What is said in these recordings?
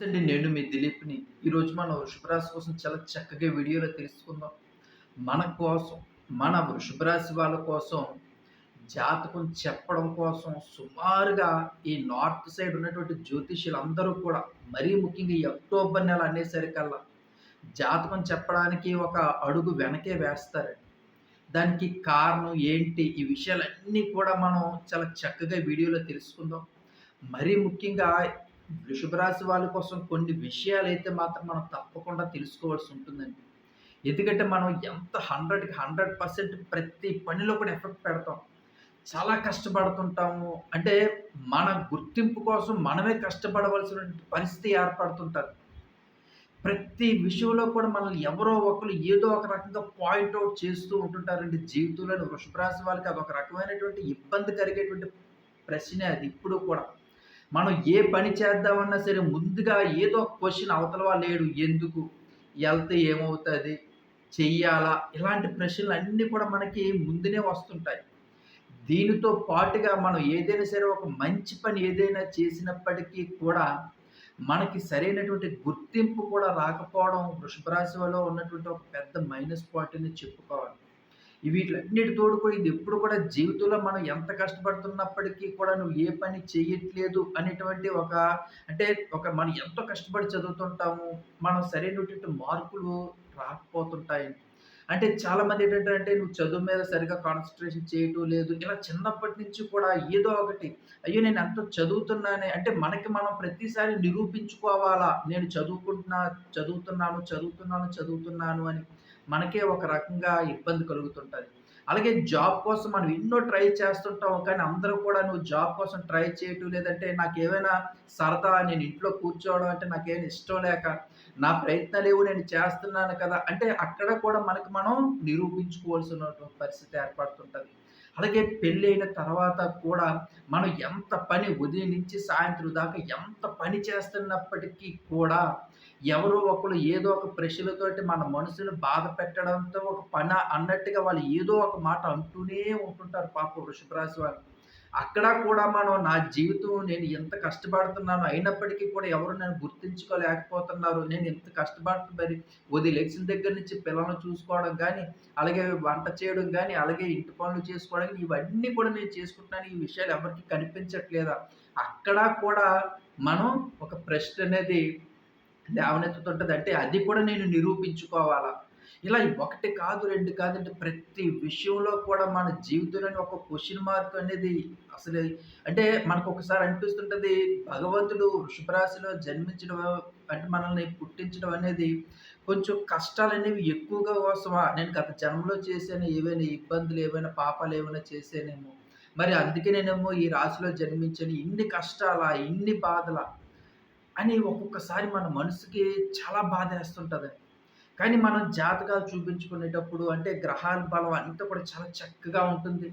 అండి నేను మీ దిలీప్‌ని. ఈరోజు మనం వృషభరాశి కోసం చాలా చక్కగా వీడియోలో తెలుసుకుందాం. మన కోసం, మన వృషభరాశి వాళ్ళ కోసం జాతకం చెప్పడం కోసం సుమారుగా ఈ నార్త్ సైడ్ ఉన్నటువంటి జ్యోతిష్యులందరూ కూడా మరీ ముఖ్యంగా ఈ అక్టోబర్ నెల అనేసరికల్లా జాతకం చెప్పడానికి ఒక అడుగు వెనకే వేస్తారండి. దానికి కారణం ఏంటి? ఈ విషయాలన్నీ కూడా మనం చాలా చక్కగా వీడియోలో తెలుసుకుందాం. మరీ ముఖ్యంగా వృషభ రాశి వాళ్ళ కోసం కొన్ని విషయాలు అయితే మాత్రం మనం తప్పకుండా తెలుసుకోవాల్సి ఉంటుందండి. ఎందుకంటే మనం ఎంత 100కి 100% ప్రతి పనిలో కూడా ఎఫెక్ట్ పెడతాం. చాలా కష్టపడుతుంటాము. అంటే మన గుర్తింపు కోసం మనమే కష్టపడవలసినటువంటి పరిస్థితి ఏర్పడుతుంటారు ప్రతి విషయంలో కూడా మనల్ని ఎవరో ఒకరు ఏదో ఒక రకంగా పాయింట్ చేస్తూ ఉంటుంటారండి. జీవితంలోని వృషభ రాశి వాళ్ళకి అదొక రకమైనటువంటి ఇబ్బంది కలిగేటువంటి ప్రశ్నే అది ఇప్పుడు కూడా. మనం ఏ పని చేద్దామన్నా సరే ముందుగా ఏదో ఒక క్వెషన్ అవతల వాళ్ళు ఎందుకు? వెళ్తే ఏమవుతుంది చెయ్యాలా? ఇలాంటి ప్రశ్నలు అన్నీ కూడా మనకి ముందునే వస్తుంటాయి. దీనితో పాటుగా మనం ఏదైనా సరే ఒక మంచి పని ఏదైనా చేసినప్పటికీ కూడా మనకి సరైనటువంటి గుర్తింపు కూడా రాకపోవడం వృషభరాశి వల్ల ఉన్నటువంటి ఒక పెద్ద మైనస్ పాయింట్ అని చెప్పుకోవాలి. ఈ వీటిలన్నిటి తోడు కూడా ఇది ఎప్పుడు కూడా జీవితంలో మనం ఎంత కష్టపడుతున్నప్పటికీ కూడా నువ్వు ఏ పని చేయట్లేదు అనేటువంటి ఒక అంటే ఒక మనం ఎంతో కష్టపడి చదువుతుంటాము. మనం సరైనటువంటి మార్కులు రాకపోతుంటాయి. అంటే చాలామంది ఏంటంటే అంటే నువ్వు చదువు మీద సరిగ్గా కాన్సన్ట్రేషన్ చేయటం లేదు. ఇలా చిన్నప్పటి నుంచి కూడా ఏదో ఒకటి అయ్యో! నేను అంత చదువుతున్నానే అంటే మనకి మనం ప్రతిసారి నిరూపించుకోవాలా? నేను చదువుకుంటున్నా చదువుతున్నాను, చదువుతున్నాను, చదువుతున్నాను అని మనకే ఒక రకంగా ఇబ్బంది కలుగుతుంటుంది అలాగే జాబ్ కోసం మనం ఎన్నో ట్రై చేస్తుంటాం. కానీ అందరూ కూడా నువ్వు జాబ్ కోసం ట్రై చేయటం లేదంటే నాకేమైనా సరదా నేను ఇంట్లో కూర్చోవడం అంటే నాకేమైనా ఇష్టం లేక నా ప్రయత్నాలేవో నేను చేస్తున్నాను కదా! అంటే అక్కడ కూడా మనకు మనం నిరూపించుకోవాల్సినటువంటి పరిస్థితి ఏర్పడుతుంటుంది అలాగే పెళ్ళైన తర్వాత కూడా మనం ఎంత పని ఉదయం నుంచి సాయంత్రం దాకా ఎంత పని చేస్తున్నప్పటికీ కూడా ఎవరో ఒకరు ఏదో ఒక ప్రశ్నలతోటి మన మనసుని బాధ పెట్టడంతో ఒక పని అన్నట్టుగా వాళ్ళు ఏదో ఒక మాట అంటూనే ఉంటుంటారు పాప వృషభ రాశి వారు అక్కడ కూడా మనం నా జీవితం నేను ఎంత కష్టపడుతున్నాను అయినప్పటికీ కూడా ఎవరు నన్ను గుర్తించుకోలేకపోతున్నారు. నేను ఇంత కష్టపడుతు మరి ఉదయం లెక్సిన దగ్గర నుంచి పిల్లలను చూసుకోవడం కానీ అలాగే వంట చేయడం కానీ అలాగే ఇంటి పనులు చేసుకోవడం కానీ ఇవన్నీ కూడా నేను చేసుకుంటున్నాను. ఈ విషయాలు ఎవరికీ కనిపించట్లేదా? అక్కడ కూడా మనం ఒక ప్రశ్న అనేది లేవనెత్తుతుంటది. అంటే అది కూడా నేను నిరూపించుకోవాలా? ఇలా ఒకటి కాదు, రెండు కాదంటే ప్రతి విషయంలో కూడా మన జీవితంలోని ఒక క్వశ్చన్ మార్క్ అనేది అసలు అంటే మనకొకసారి అనిపిస్తుంటది భగవంతుడు వృషభ రాశిలో జన్మించడం అంటే మనల్ని పుట్టించడం అనేది కొంచెం కష్టాలనేవి ఎక్కువగా కోసమా? నేను గత జన్మలో చేశాను ఏవైనా ఇబ్బందులు, ఏవైనా పాపాలు ఏమైనా చేసానేమో మరి అందుకే నేనేమో ఈ రాశిలో జన్మించాను. ఇన్ని కష్టాలా? ఇన్ని బాధలా? అని ఒక్కొక్కసారి మన మనసుకి చాలా బాధేస్తుంటదండి. కానీ మనం జాతకాలు చూపించుకునేటప్పుడు అంటే గ్రహాల బలం అంతా కూడా చాలా చక్కగా ఉంటుంది.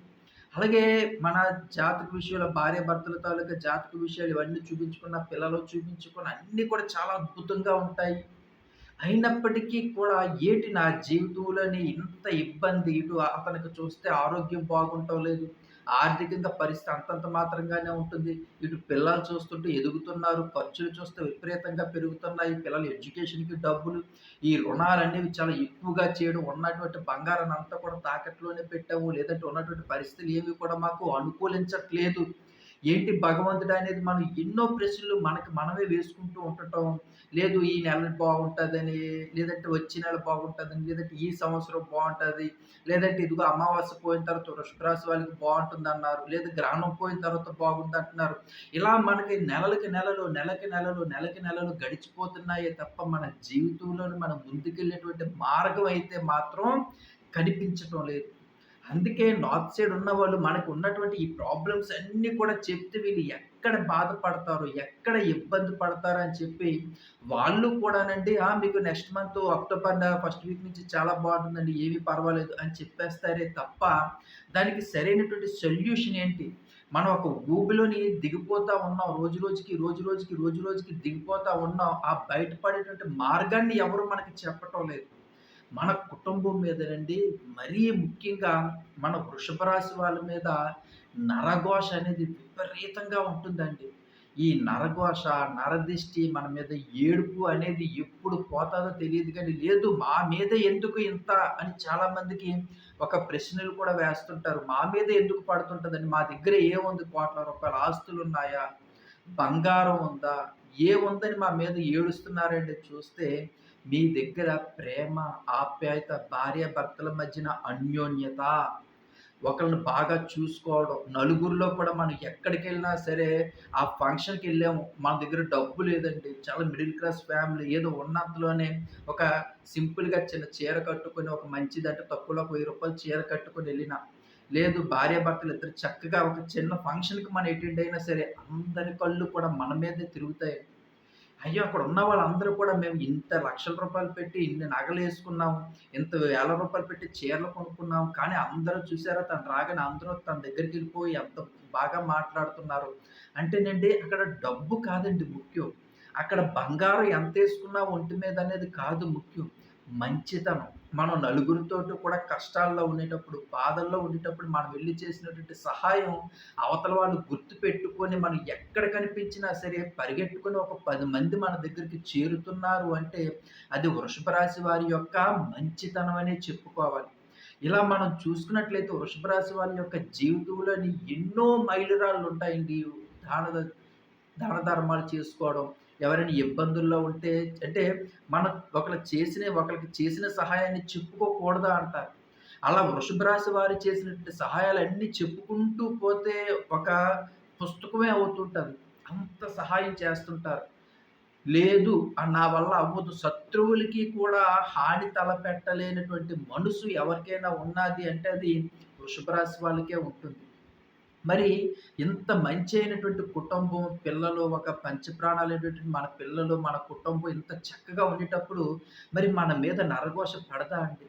అలాగే మన జాతక విషయాలు భార్య భర్తల తాలూకా జాతక విషయాలు ఇవన్నీ చూపించుకున్న, పిల్లలు చూపించుకున్న అన్నీ కూడా చాలా అద్భుతంగా ఉంటాయి. అయినప్పటికీ కూడా ఏటి నా జీవితంలోని ఇంత ఇబ్బంది, ఇటు అతనికి చూస్తే ఆరోగ్యం బాగుంటం లేదు. ఆర్థికంగా పరిస్థితి అంతంత మాత్రంగానే ఉంటుంది. ఇటు పిల్లలు చూస్తుంటే ఎదుగుతున్నారు. ఖర్చులు చూస్తే విపరీతంగా పెరుగుతున్నాయి. పిల్లల ఎడ్యుకేషన్‌కి డబ్బులు, ఈ రుణాలనేవి చాలా ఎక్కువగా చేయడం, ఉన్నటువంటి బంగారాన్ని అంతా కూడా తాకట్టులోనే పెట్టాము. లేదంటే ఉన్నటువంటి పరిస్థితులు ఏవి కూడా మాకు అనుకూలించట్లేదు. ఏంటి భగవంతుడు అనేది మనం ఎన్నో ప్రశ్నలు మనకి మనమే వేసుకుంటూ ఉండటం. లేదు ఈ నెల బాగుంటుందని లేదంటే వచ్చే నెల బాగుంటుందని లేదంటే ఈ సంవత్సరం బాగుంటుంది లేదంటే ఇదిగో అమావాస్య పోయిన తర్వాత వృషభరాశి వాళ్ళకి బాగుంటుంది అన్నారు లేదా గ్రహణం పోయిన తర్వాత బాగుందంటున్నారు. ఇలా మనకి నెలలకి నెలలు, నెలకి నెలలు, నెలకి నెలలు గడిచిపోతున్నాయే తప్ప మన జీవితంలోని మనం ముందుకెళ్ళేటువంటి మార్గం అయితే మాత్రం కనిపించటం లేదు. అందుకే నార్త్ సైడ్ ఉన్న వాళ్ళు మనకు ఉన్నటువంటి ఈ ప్రాబ్లమ్స్ అన్నీ కూడా చెప్తే వీళ్ళు ఎక్కడ బాధపడతారు, ఎక్కడ ఇబ్బంది పడతారు అని చెప్పి వాళ్ళు కూడానండి ఆ! మీకు next month October first week నుంచి చాలా బాగుంటుందండి ఏమి పర్వాలేదు అని చెప్పేస్తారే తప్ప దానికి సరైనటువంటి సొల్యూషన్ ఏంటి? మనం ఒక ఊబిలోని దిగిపోతా ఉన్నాం. రోజు రోజుకి, రోజు రోజుకి, రోజు రోజుకి దిగిపోతా ఉన్నాం. ఆ బయటపడేటువంటి మార్గాన్ని ఎవరు మనకి చెప్పటం లేదు. మన కుటుంబం మీదనండి మరీ ముఖ్యంగా మన వృషభ రాశి వాళ్ళ మీద నరఘోష అనేది విపరీతంగా ఉంటుందండి. ఈ నరఘోష, నరదిష్టి మన మీద ఏడుపు అనేది ఎప్పుడు పోతాదో తెలియదు కానీ లేదు మా మీద ఎందుకు ఇంత అని చాలామందికి ఒక ప్రశ్నలు కూడా వేస్తుంటారు. మా మీద ఎందుకు పడుతుంటుందని మా దగ్గర ఏముంది? కోట్ల రూపాయల ఆస్తులున్నాయా? బంగారం ఉందా? ఏముందని మా మీద ఏడుస్తున్నారండి చూస్తే, మీ దగ్గర ప్రేమ, ఆప్యాయత, భార్యాభర్తల మధ్యన అన్యోన్యత ఒకరిని బాగా చూసుకోవడం. నలుగురిలో కూడా మనం ఎక్కడికెళ్ళినా సరే, ఆ ఫంక్షన్కి వెళ్ళాము మన దగ్గర డబ్బు లేదండి. చాలా మిడిల్ క్లాస్ ఫ్యామిలీ. ఏదో ఉన్నంతలోనే ఒక సింపుల్‌గా చిన్న చీర కట్టుకొని, ఒక మంచిదంటే తక్కువలో ఒక రూ. 1000 చీర కట్టుకొని వెళ్ళిన లేదు భార్యాభర్తలు ఇద్దరు చక్కగా ఒక చిన్న ఫంక్షన్‌కి మనం అటెండ్ అయినా సరే, అందరి కళ్ళు కూడా మన మీదే తిరుగుతాయి. అయ్యో! అక్కడ ఉన్న వాళ్ళందరూ కూడా మేము ఇంత లక్షల రూపాయలు పెట్టి ఇన్ని నగలేసుకున్నాం. ఇంత వేల రూపాయలు పెట్టి చీరలు కొనుక్కున్నాం. కానీ అందరూ చూసారా తను రాగానే అందరూ తన దగ్గరికి వెళ్ళిపోయి ఎంత బాగా మాట్లాడుతున్నారు. అంటేనండి అక్కడ డబ్బు కాదండి ముఖ్యం. అక్కడ బంగారం ఎంత వేసుకున్నా ఒంటి మీద అనేది కాదు ముఖ్యం. మంచితనం. మనం నలుగురితో కూడా కష్టాల్లో ఉండేటప్పుడు, బాధల్లో ఉండేటప్పుడు మనం వెళ్ళి చేసినటువంటి సహాయం అవతల వాళ్ళు గుర్తుపెట్టుకొని మనం ఎక్కడ కనిపించినా సరే పరిగెట్టుకొని ఒక పది మంది మన దగ్గరికి చేరుతున్నారు అంటే అది వృషభ రాశి వారి యొక్క మంచితనం అనే చెప్పుకోవాలి. ఇలా మనం చూసుకున్నట్లయితే వృషభ రాశి వారి యొక్క జీవితంలోని ఎన్నో మైలురాళ్ళుంటాయండి. దాన దాన ధర్మాలు చేసుకోవడం, ఎవరైనా ఇబ్బందుల్లో ఉంటే అంటే మనం ఒకరు చేసిన ఒకరికి చేసిన సహాయాన్ని చెప్పుకోకూడదా అంటారు. అలా వృషభ రాశి వారు చేసినటువంటి సహాయాలన్నీ చెప్పుకుంటూ పోతే ఒక పుస్తకమే అవుతుంటుంది అంత సహాయం చేస్తుంటారు. లేదు నా వల్ల అవ్వదు. శత్రువులకి కూడా హాని తలపెట్టలేనటువంటి మనసు ఎవరికైనా ఉన్నాది అంటే అది వృషభ రాశి వాళ్ళకే ఉంటుంది. మరి ఇంత మంచి అయినటువంటి కుటుంబం, పిల్లలు ఒక పంచప్రాణాలైనటువంటి మన పిల్లలు, మన కుటుంబం ఇంత చక్కగా ఉండేటప్పుడు మరి మన మీద నరఘోష పడదా అండి?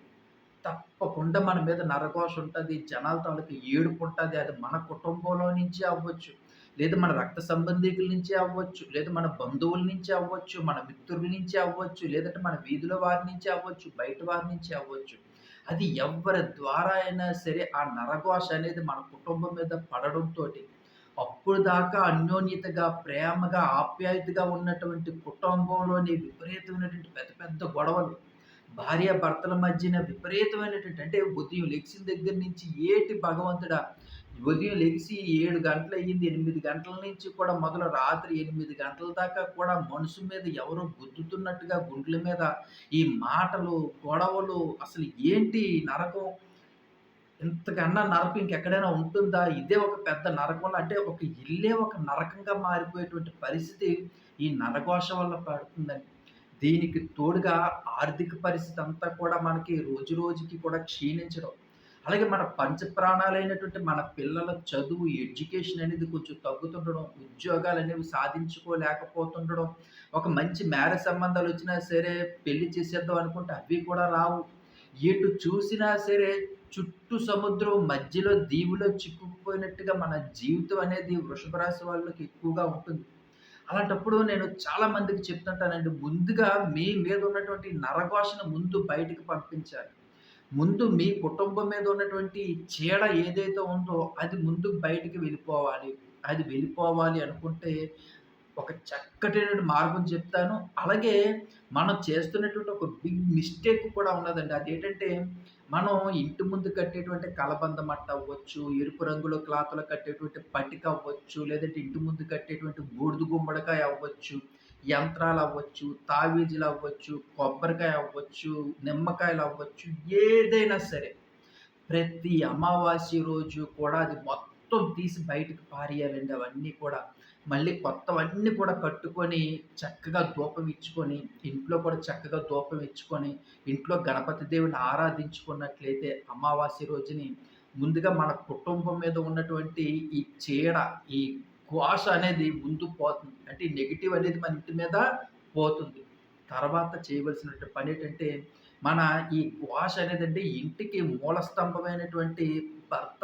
తప్పకుండా మన మీద నరఘోష ఉంటుంది జనాల తాలూకు ఏడుపుంటది. అది మన కుటుంబంలో నుంచే అవ్వచ్చు. లేదా మన రక్త సంబంధికుల నుంచే అవ్వచ్చు. లేదా మన బంధువుల నుంచే అవ్వచ్చు. మన మిత్రుల నుంచే అవ్వచ్చు. లేదంటే మన వీధిలో వారి నుంచే అవ్వచ్చు. బయట వారి నుంచే అవ్వచ్చు. అది ఎవరి ద్వారా అయినా సరే ఆ నరఘోష అనేది మన కుటుంబం మీద పడడంతో అప్పుడు దాకా అన్యోన్యతగా, ప్రేమగా, ఆప్యాయతగా ఉన్నటువంటి కుటుంబంలోని విపరీతమైనటువంటి పెద్ద పెద్ద గొడవలు, భార్యాభర్తల మధ్యన విపరీతమైనటువంటి అంటే ఉదయం లెగిసిన దగ్గర నుంచి ఏటి భగవంతుడా! ఉదయం లెగిసి 7 గంటలయ్యింది. ఎనిమిది గంటల నుంచి కూడా మొదలు రాత్రి ఎనిమిది గంటల దాకా కూడా మనసు మీద ఎవరో గుద్దుతున్నట్టుగా గుండెల మీద ఈ మాటలు, గొడవలు అసలు ఏంటి నరకం? ఇంతకన్నా నరకం ఇంకెక్కడైనా ఉంటుందా? ఇదే ఒక పెద్ద నరకం అంటే ఒక ఇల్లే ఒక నరకంగా మారిపోయేటువంటి పరిస్థితి ఈ నరఘోష వల్ల పడుతుందండి. దీనికి తోడుగా ఆర్థిక పరిస్థితి అంతా కూడా మనకి రోజు రోజుకి కూడా క్షీణించడం. అలాగే మన పంచప్రాణాలైనటువంటి మన పిల్లల చదువు, ఎడ్యుకేషన్ అనేది కొంచెం తగ్గుతుండడం, ఉద్యోగాలు అనేవి సాధించుకోలేకపోతుండడం, ఒక మంచి మ్యారేజ్ సంబంధాలొచ్చినా సరే పెళ్ళి చేసేద్దాం అనుకుంటే అవి కూడా రావు. ఎటు చూసినా సరే చుట్టూ సముద్రం మధ్యలో దీవులో చిక్కుకుపోయినట్టుగా మన జీవితం అనేది వృషభ రాశి వాళ్ళకి ఎక్కువగా ఉంటుంది. అలాంటప్పుడు నేను చాలా మందికి చెప్తుంటానండి. ముందుగా మీ మీద ఉన్నటువంటి నరఘోషను ముందు బయటికి పంపించాలి. ముందు మీ కుటుంబం మీద ఉన్నటువంటి చీడ ఏదైతే ఉందో అది ముందు బయటికి వెళ్ళిపోవాలి. అది వెళ్ళిపోవాలి అనుకుంటే ఒక చక్కటైనటువంటి మార్గం చెప్తాను. అలాగే మనం చేస్తున్నటువంటి ఒక బిగ్ మిస్టేక్ కూడా ఉన్నదండి. అదేంటంటే మనం ఇంటి ముందు కట్టేటువంటి కలబంద మట్ట అవ్వచ్చు, ఎరుపు రంగులో క్లాత్‌లో కట్టేటువంటి పట్టిక అవ్వచ్చు, లేదంటే ఇంటి ముందు కట్టేటువంటి బూడిద గుమ్మడికాయ అవ్వచ్చు, యంత్రాలు అవ్వచ్చు తావీజులు అవ్వచ్చు కొబ్బరికాయ అవ్వచ్చు, నిమ్మకాయలు అవ్వచ్చు ఏదైనా సరే ప్రతి అమావాస్య రోజు కూడా అది మొత్తం తీసి బయటకు పారేయాలండి అవన్నీ కూడా. మళ్ళీ కొత్తవన్నీ కూడా కట్టుకొని చక్కగా ధూపం ఇచ్చుకొని, ఇంట్లో కూడా చక్కగా ధూపం ఇచ్చుకొని, ఇంట్లో గణపతి దేవుని ఆరాధించుకున్నట్లయితే అమావాస్య రోజుని ముందుగా మన కుటుంబం మీద ఉన్నటువంటి ఈ చీడ, ఈ ఘోష అనేది ముందు పోతుంది. అంటే నెగిటివ్ అనేది మన ఇంటి మీద పోతుంది. తర్వాత చేయవలసిన పని ఏంటంటే మన ఈ ఘోష అంటే ఇంటికి మూల స్తంభమైనటువంటి భర్త.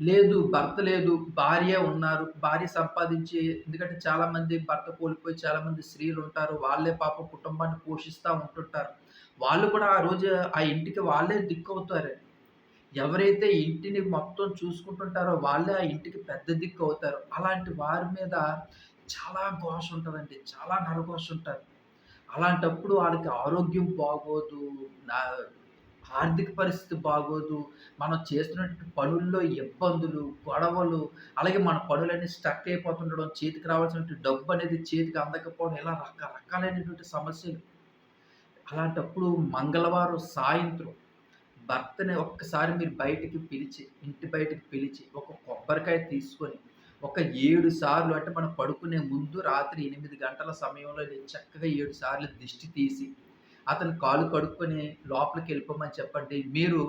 లేదు భర్త లేదు, భార్య ఉన్నారు. భార్య సంపాదించి ఎందుకంటే చాలామంది భర్త కోల్పోయి చాలామంది స్త్రీలు ఉంటారు వాళ్ళే పాప కుటుంబాన్ని పోషిస్తూ ఉంటుంటారు. వాళ్ళు కూడా ఆ రోజు ఆ ఇంటికి వాళ్ళే దిక్కవుతారు. ఎవరైతే ఇంటిని మొత్తం చూసుకుంటుంటారో వాళ్ళే ఆ ఇంటికి పెద్ద దిక్కు అవుతారు. అలాంటి వారి మీద చాలా ఘోష ఉంటుందండి చాలా నరఘోష ఉంటుంది అలాంటప్పుడు వాళ్ళకి ఆరోగ్యం బాగోదు. నా ఆర్థిక పరిస్థితి బాగోదు. మనం చేస్తున్నటువంటి పనుల్లో ఇబ్బందులు, గొడవలు, అలాగే మన పనులన్నీ స్టక్ అయిపోతుండడం, చేతికి రావాల్సినటువంటి డబ్బనేది చేతికి అందకపోవడం ఇలా రకరకాలైనటువంటి సమస్యలు. అలాంటప్పుడు మంగళవారం సాయంత్రం భర్తని ఒక్కసారి మీరు బయటికి పిలిచి, ఇంటి బయటికి పిలిచి, ఒక కొబ్బరికాయ తీసుకొని, ఒక ఏడు సార్లు అంటే మనం పడుకునే ముందు రాత్రి ఎనిమిది గంటల సమయంలో చక్కగా ఏడు సార్లు దిష్టి తీసి, అతను కాలు కడుక్కొని లోపలికి వెళ్ళిపోమని చెప్పండి. మీరు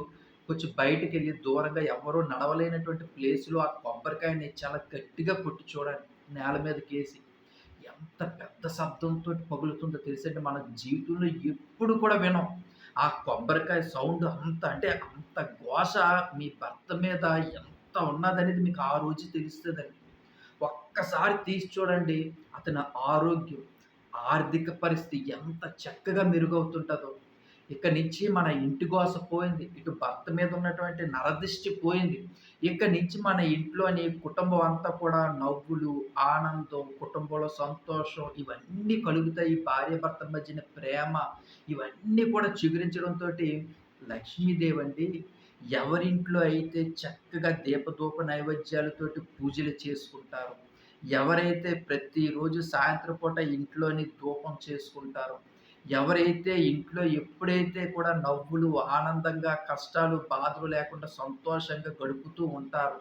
కొంచెం బయటికెళ్ళి దూరంగా ఎవరూ నడవలేనటువంటి ప్లేస్‌లో ఆ కొబ్బరికాయని చాలా గట్టిగా కొట్టి చూడండి నేల మీదకి వేసి ఎంత పెద్ద శబ్దంతో పగులుతుందో తెలుసండి. మన జీవితంలో ఎప్పుడు కూడా వినం. ఆ కొబ్బరికాయ సౌండ్ అంత అంటే అంత ఘోష మీ భర్త మీద ఎంత ఉన్నదనేది మీకు ఆ రోజు తెలుస్తుందండి ఒక్కసారి తీసి చూడండి అతని ఆరోగ్యం, ఆర్థిక పరిస్థితి ఎంత చక్కగా మెరుగవుతుంటుందో ఇక నుంచి మన ఇంటి గోస పోయింది. ఇటు భర్త మీద ఉన్నటువంటి నరదిష్టి పోయింది. ఇక నుంచి మన ఇంట్లోని కుటుంబం అంతా కూడా నవ్వులు, ఆనందం, కుటుంబంలో సంతోషం ఇవన్నీ కలుగుతాయి. భార్యాభర్తల మధ్యన ప్రేమ ఇవన్నీ కూడా చిగురించడంతో లక్ష్మీదేవి అండి ఎవరింట్లో అయితే చక్కగా దీపదూప నైవేద్యాలతోటి పూజలు చేసుకుంటారు ఎవరైతే ప్రతిరోజు సాయంత్రం పూట ఇంట్లోని ధూపం చేసుకుంటారో, ఎవరైతే ఇంట్లో ఎప్పుడైతే కూడా నవ్వులు, ఆనందంగా, కష్టాలు, బాధలు లేకుండా సంతోషంగా గడుపుతూ ఉంటారు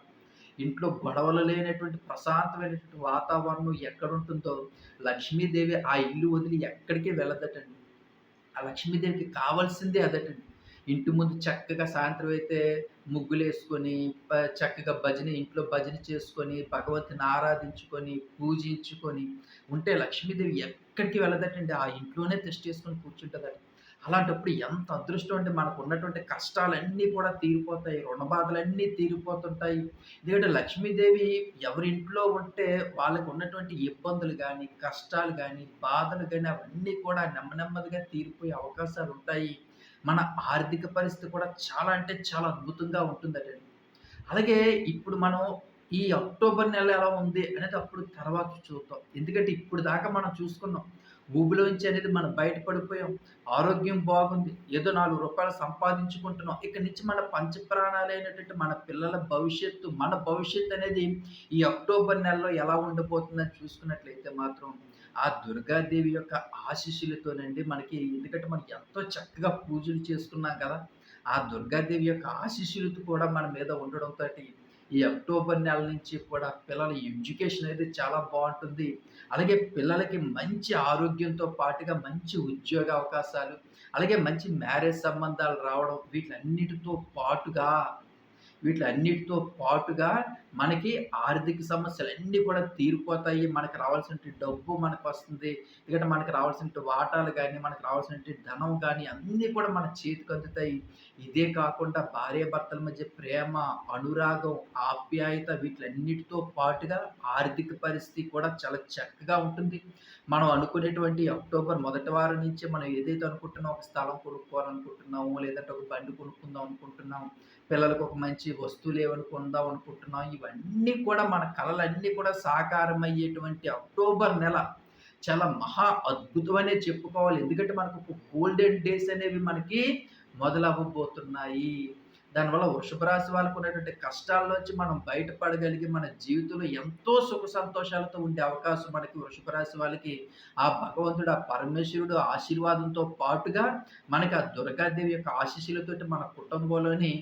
ఇంట్లో గొడవలు లేనటువంటి ప్రశాంతమైనటువంటి వాతావరణం ఎక్కడుంటుందో లక్ష్మీదేవి ఆ ఇల్లు వదిలి ఎక్కడికి వెళ్ళదటండి. ఆ లక్ష్మీదేవికి కావాల్సిందే అదటండి. ఇంటి ముందు చక్కగా సాయంత్రం అయితే ముగ్గులేసుకొని, వేసుకొని చక్కగా భజన ఇంట్లో భజన చేసుకొని, భగవంతుని ఆరాధించుకొని, పూజించుకొని ఉంటే లక్ష్మీదేవి ఎక్కడికి వెళ్ళదటండి. ఆ ఇంట్లోనే టెస్ట్ చేసుకొని కూర్చుంటుందండి అలాంటప్పుడు ఎంత అదృష్టం ఉంటే మనకు ఉన్నటువంటి కష్టాలన్నీ కూడా తీరిపోతాయి. రుణబాధలన్నీ తీరిపోతుంటాయి. ఎందుకంటే లక్ష్మీదేవి ఎవరింట్లో ఉంటే వాళ్ళకు ఉన్నటువంటి ఇబ్బందులు కానీ కష్టాలు కానీ బాధలు కానీ అవన్నీ కూడా నెమ్మ నెమ్మదిగా తీరిపోయే అవకాశాలుంటాయి. మన ఆర్థిక పరిస్థితి కూడా చాలా అంటే చాలా అద్భుతంగా ఉంటుందటండి. అలాగే ఇప్పుడు మనం ఈ అక్టోబర్ నెల ఎలా ఉంది అనేది అప్పుడు తర్వాత చూద్దాం. ఎందుకంటే ఇప్పుడు దాకా మనం చూసుకున్నాం. ఊబిలోంచి అనేది మనం బయటపడిపోయాం ఆరోగ్యం బాగుంది. ఏదో నాలుగు రూపాయలు సంపాదించుకుంటున్నాం. ఇక్కడి నుంచి మన పంచప్రాణాలైనటువంటి మన పిల్లల భవిష్యత్తు, మన భవిష్యత్తు అనేది ఈ అక్టోబర్ నెలలో ఎలా ఉండబోతుందని చూసుకున్నట్లయితే మాత్రం ఆ దుర్గాదేవి యొక్క ఆశీస్సులతోనండి మనకి ఎందుకంటే మనం ఎంతో చక్కగా పూజలు చేసుకున్నాం కదా! ఆ దుర్గాదేవి యొక్క ఆశీస్సులతో కూడా మన మీద ఉండడంతో ఈ అక్టోబర్ నెల నుంచి కూడా పిల్లల ఎడ్యుకేషన్ అనేది చాలా బాగుంటుంది. అలాగే పిల్లలకి మంచి ఆరోగ్యంతో పాటుగా మంచి ఉద్యోగ అవకాశాలు, అలాగే మంచి మ్యారేజ్ సంబంధాలు రావడం వీటిలన్నిటితో పాటుగా వీటిలన్నిటితో పాటుగా మనకి ఆర్థిక సమస్యలు అన్నీ కూడా తీరిపోతాయి. మనకు రావాల్సిన డబ్బు మనకు వస్తుంది ఎందుకంటే మనకు రావాల్సిన వాటాలు కానీ మనకు రావాల్సిన ధనం కానీ అన్నీ కూడా మన చేతికందుతాయి. ఇదే కాకుండా భార్యాభర్తల మధ్య ప్రేమ, అనురాగం, ఆప్యాయత వీటిలన్నిటితో పాటుగా ఆర్థిక పరిస్థితి కూడా చాలా చక్కగా ఉంటుంది. మనం అనుకునేటువంటి అక్టోబర్ మొదటి వారం నుంచే మనం ఏదైతే అనుకుంటున్నాం ఒక స్థలం కొనుక్కోవాలనుకుంటున్నాము, లేదంటే ఒక బండి కొనుక్కుందాం అనుకుంటున్నాం. పిల్లలకు ఒక మంచి వస్తువులేవన్నా కొందాం అనుకుంటున్నాం. ఇవన్నీ కూడా మన కళలన్నీ కూడా సాకారమయ్యేటువంటి అక్టోబర్ నెల చాలా మహా అద్భుతమనే చెప్పుకోవాలి. ఎందుకంటే మనకు గోల్డెన్ డేస్ అనేవి మనకి మొదలవ్వబోతున్నాయి. దానివల్ల వృషభ రాశి వాళ్ళకున్నటువంటి కష్టాల్లోంచి మనం బయటపడగలిగి మన జీవితంలో ఎంతో సుఖ సంతోషాలతో ఉండే అవకాశం మనకి వృషభ రాశి వాళ్ళకి ఆ భగవంతుడు, ఆ పరమేశ్వరుడు ఆశీర్వాదంతో పాటుగా మనకి ఆ దుర్గాదేవి యొక్క ఆశీస్సులతోటి మన కుటుంబంలోని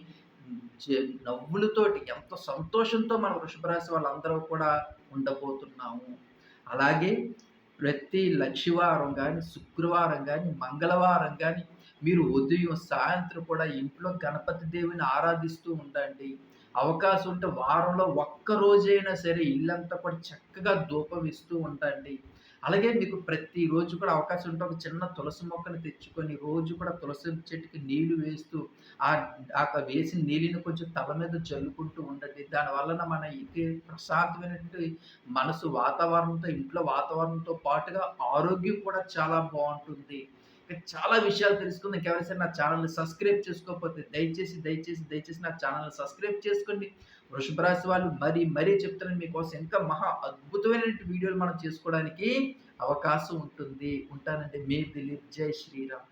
నవ్వులతోటి ఎంతో సంతోషంతో మన వృషభ రాశి వాళ్ళందరూ కూడా ఉండబోతున్నాము. అలాగే ప్రతి లక్షివారం కానీ శుక్రవారం కానీ మంగళవారం కానీ మీరు ఉదయం, సాయంత్రం కూడా ఇంట్లో గణపతి దేవుని ఆరాధిస్తూ ఉండండి. అవకాశం ఉంటే వారంలో ఒక్క రోజైనా సరే ఇల్లంతా కూడా చక్కగా ధూపం ఇస్తూ ఉండండి. అలాగే మీకు ప్రతిరోజు కూడా అవకాశం ఉంటే ఒక చిన్న తులసి మొక్కను తెచ్చుకొని రోజు కూడా తులసి చెట్టుకి నీళ్ళు వేస్తూ ఆ వేసిన నీళ్ళని కొంచెం తల మీద చల్లుకుంటూ ఉండండి. దానివలన మన ఇది ప్రశాంతమైనటువంటి మనసు వాతావరణంతో ఇంట్లో వాతావరణంతో పాటుగా ఆరోగ్యం కూడా చాలా బాగుంటుంది చాలా విషయాలు తెలుసుకుందాం. ఇంకెవరైనా నా ఛానల్ని సబ్స్క్రైబ్ చేసుకోకపోతే దయచేసి దయచేసి దయచేసి నా ఛానల్ని సబ్స్క్రైబ్ చేసుకోండి. వృషభ రాశి వాళ్ళు మరీ మరీ చెప్తున్నాను మీకోసం ఇంకా మహా అద్భుతమైన వీడియోలు మనం చేసుకోవడానికి అవకాశం ఉంటుంది. ఉంటానంటే మీ దిలీప్. జై శ్రీరామ్.